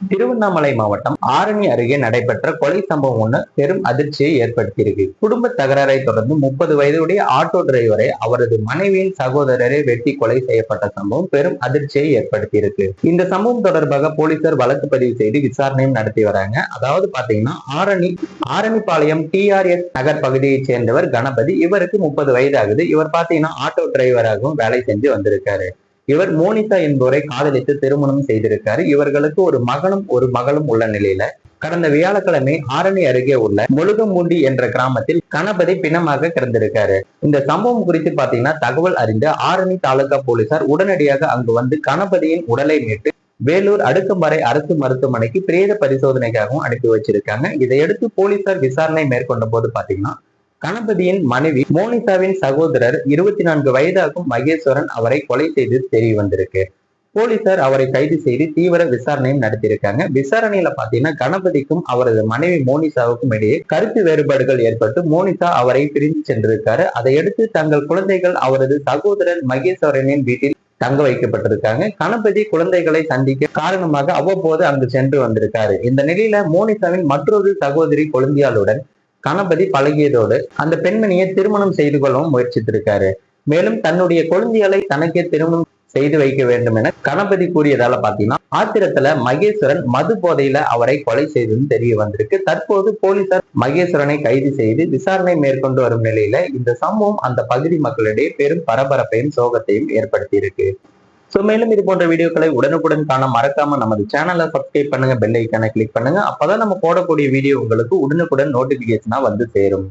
திருவண்ணாமலை மாவட்டம் ஆரணி அருகே நடைபெற்ற கொலை சம்பவம் ஒன்று பெரும் அதிர்ச்சியை ஏற்படுத்தியிருக்கு. குடும்ப தகராறை தொடர்ந்து முப்பது வயதுடைய ஆட்டோ டிரைவரை அவரது மனைவியின் சகோதரரை வெட்டி கொலை செய்யப்பட்ட சம்பவம் பெரும் அதிர்ச்சியை ஏற்படுத்தியிருக்கு. இந்த சம்பவம் தொடர்பாக போலீசார் வழக்கு பதிவு செய்து விசாரணையும் நடத்தி வராங்க. அதாவது பாத்தீங்கன்னா ஆரணி ஆரணிபாளையம் டிஆர்எஸ் நகர் பகுதியைச் சேர்ந்தவர் கணபதி. இவருக்கு முப்பது வயது ஆகுது. இவர் பாத்தீங்கன்னா ஆட்டோ டிரைவராகவும் வேலை செஞ்சு வந்திருக்காரு. இவர் மோனிதா என்பவரை காதலித்து திருமணம் செய்திருக்காரு. இவர்களுக்கு ஒரு மகனும் ஒரு மகளும் உள்ள நிலையில கடந்த வியாழக்கிழமை ஆரணி அருகே உள்ள முழுகம்பூண்டி என்ற கிராமத்தில் கணபதி பிணமாக கிடந்திருக்காரு. இந்த சம்பவம் குறித்து பாத்தீங்கன்னா தகவல் அறிந்த ஆரணி தாலுகா போலீசார் உடனடியாக அங்கு வந்து கணபதியின் உடலை மீட்டு வேலூர் அடுக்குமறை அரசு மருத்துவமனைக்கு பிரேத பரிசோதனைக்காகவும் அனுப்பி வச்சிருக்காங்க. இதையடுத்து போலீசார் விசாரணை மேற்கொண்ட போது பாத்தீங்கன்னா கணபதியின் மனைவி மோனிதாவின் சகோதரர் இருபத்தி நான்கு வயதாகும் மகேஸ்வரன் அவரை கொலை செய்து தெரிய வந்திருக்கு. போலீசார் அவரை கைது செய்து தீவிர விசாரணையும் நடத்தியிருக்காங்க. விசாரணையில பாத்தீங்கன்னா கணபதிக்கும் அவரது மனைவி மோனிசாவுக்கும் இடையே கருத்து வேறுபாடுகள் ஏற்பட்டு மோனிசா அவரை பிரிந்து சென்றிருக்காரு. அதையடுத்து தங்கள் குழந்தைகள் அவரது சகோதரர் மகேஸ்வரனின் வீட்டில் தங்க வைக்கப்பட்டிருக்காங்க. கணபதி குழந்தைகளை சந்திக்க காரணமாக அவ்வப்போது அங்கு சென்று வந்திருக்காரு. இந்த நிலையில மோனிசாவின் மற்றொரு சகோதரி கொழுந்தியாளுடன் கணபதி பழகியதோடு அந்த பெண்மணியை திருமணம் செய்து கொள்ளவும் முயற்சித்திருக்காரு. மேலும் தன்னுடைய குழந்தைகளை தனக்கே திருமணம் செய்து வைக்க வேண்டும் என கணபதி கூறியதால பாத்தீங்கன்னா ஆத்திரத்துல மகேஸ்வரன் மது போதையில அவரை கொலை செய்ததும் தெரிய வந்திருக்கு. தற்போது போலீசார் மகேஸ்வரனை கைது செய்து விசாரணை மேற்கொண்டு வரும் நிலையில இந்த சம்பவம் அந்த பகுதி மக்களிடையே பெரும் பரபரப்பையும் சோகத்தையும் ஏற்படுத்தி இருக்கு ஸோ மேலும் இது போன்ற வீடியோக்களை உடனுக்குடன் காண மறக்காம நமது சேனலை சப்ஸ்கிரைப் பண்ணுங்க பெல் ஐக்கானை கிளிக் பண்ணுங்க. அப்பதான் நம்ம போடக்கூடிய வீடியோ உங்களுக்கு உடனுக்குடன் நோட்டிபிகேஷனா வந்து சேரும்.